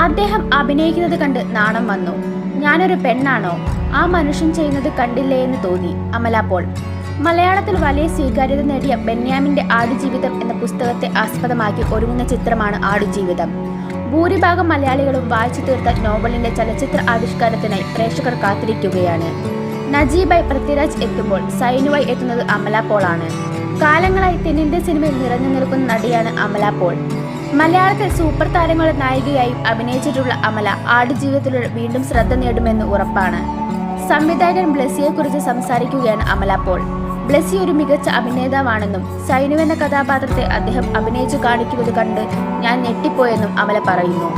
അദ്ദേഹം അഭിനയിക്കുന്നത് കണ്ട് നാണം വന്നു. ഞാനൊരു പെണ്ണാണോ? ആ മനുഷ്യൻ ചെയ്യുന്നത് കണ്ടില്ലേ എന്ന് തോന്നി. അമല പോൾ. മലയാളത്തിൽ വലിയ സ്വീകാര്യത നേടിയ ബെന്യാമിന്റെ ആടുജീവിതം എന്ന പുസ്തകത്തെ ആസ്പദമാക്കി ഒരുങ്ങുന്ന ചിത്രമാണ് ആടുജീവിതം. ഭൂരിഭാഗം മലയാളികളും വായിച്ചു തീർത്ത നോവലിന്റെ ചലച്ചിത്ര ആവിഷ്കാരത്തിനായി പ്രേക്ഷകർ കാത്തിരിക്കുകയാണ്. നജീബായി പൃഥ്വിരാജ് എത്തുമ്പോൾ സൈനുവായി എത്തുന്നത് അമല പോളാണ്. കാലങ്ങളായി തെന്നിന്ത്യൻ സിനിമയിൽ നിറഞ്ഞു നിൽക്കുന്ന നടിയാണ് അമല പോൾ. മലയാളത്തിൽ സൂപ്പർ താരങ്ങളുടെ നായികയായി അഭിനയിച്ചിട്ടുള്ള അമല ആടുജീവിതത്തിലൂടെ വീണ്ടും ശ്രദ്ധ നേടുമെന്ന് ഉറപ്പാണ്. സംവിധായകൻ ബ്ലസ്സിയെക്കുറിച്ച് സംസാരിക്കുകയാണ് അമല പോൾ ബ്ലസി ഒരു മികച്ച അഭിനേതാവാണെന്നും സൈനു എന്ന കഥാപാത്രത്തെ അദ്ദേഹം അഭിനയിച്ചു കാണിക്കുന്നത് കണ്ട് ഞാൻ ഞെട്ടിപ്പോയെന്നും അമല പറയുന്നു.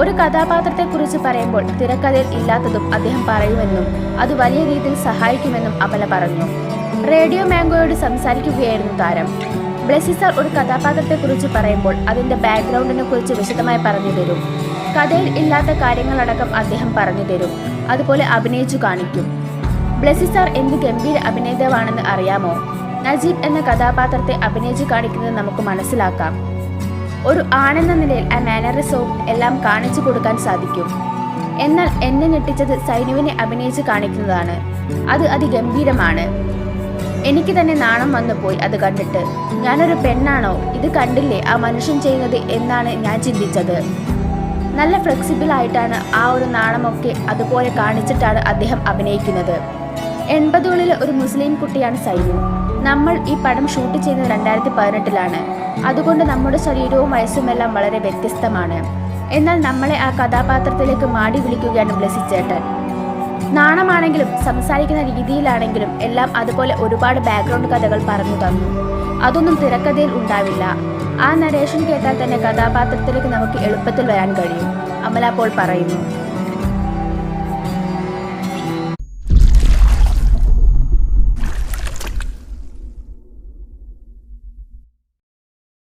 ഒരു കഥാപാത്രത്തെക്കുറിച്ച് പറയുമ്പോൾ തിരക്കഥയിൽ ഇല്ലാത്തതും അദ്ദേഹം പറയുമെന്നും അത് വലിയ രീതിയിൽ സഹായിക്കുമെന്നും അമല പറഞ്ഞു. റേഡിയോ മാംഗോയോട് സംസാരിക്കുകയായിരുന്നു താരം. ബ്ലെസ്സി സാർ ഒരു കഥാപാത്രത്തെക്കുറിച്ച് പറയുമ്പോൾ അതിന്റെ ബാക്ക്ഗ്രൗണ്ടിനെ കുറിച്ച് വിശദമായി പറഞ്ഞു തരും. കഥയിൽ ഇല്ലാത്ത കാര്യങ്ങളടക്കം അദ്ദേഹം പറഞ്ഞു തരും. അതുപോലെ അഭിനയിച്ചു കാണിക്കും. ബ്ലെസ്സി സാർ എന്ത് ഗംഭീര അഭിനേതാവാണെന്ന് അറിയാമോ? നജീബ് എന്ന കഥാപാത്രത്തെ അഭിനയിച്ചു കാണിക്കുന്നത് നമുക്ക് മനസ്സിലാക്കാം. ഒരു ആണെന്ന നിലയിൽ ആ മാനറിസവും എല്ലാം കാണിച്ചു കൊടുക്കാൻ സാധിക്കും. എന്നാൽ എന്നെ ഞെട്ടിച്ചത് സൈനുവിനെ അഭിനയിച്ച് കാണിക്കുന്നതാണ്. അത് അതിഗംഭീരമാണ്. എനിക്ക് തന്നെ നാണം വന്നു പോയി അത് കണ്ടിട്ട്. ഞാനൊരു പെണ്ണാണോ? ഇത് കണ്ടില്ലേ ആ മനുഷ്യൻ ചെയ്യുന്നത് എന്നാണ് ഞാൻ ചിന്തിച്ചത്. നല്ല ഫ്ലെക്സിബിൾ ആയിട്ടാണ് ആ ഒരു നാണമൊക്കെ അതുപോലെ കാണിച്ചിട്ടാണ് അദ്ദേഹം അഭിനയിക്കുന്നത്. എൺപതുകളിലെ ഒരു മുസ്ലിം കുട്ടിയാണ് സൈനു നമ്മൾ ഈ പടം ഷൂട്ട് ചെയ്യുന്നത് രണ്ടായിരത്തി പതിനെട്ടിലാണ് അതുകൊണ്ട് നമ്മുടെ ശരീരവും വയസ്സുമെല്ലാം വളരെ വ്യത്യസ്തമാണ്. എന്നാൽ നമ്മളെ ആ കഥാപാത്രത്തിലേക്ക് മാടി വിളിക്കുകയാണ് ബ്ലസ്സിച്ചേട്ടൻ. നാണമാണെങ്കിലും സംസാരിക്കുന്ന രീതിയിലാണെങ്കിലും എല്ലാം അതുപോലെ ഒരുപാട് ബാക്ക്ഗ്രൗണ്ട് കഥകൾ പറഞ്ഞു തന്നു. അതൊന്നും തിരക്കഥയിൽ ഉണ്ടാവില്ല. ആ നരേഷൻ കേട്ടാൽ തന്നെ കഥാപാത്രത്തിലേക്ക് നമുക്ക് എളുപ്പത്തിൽ വരാൻ കഴിയും. അമല പോൾ പറയുന്നു.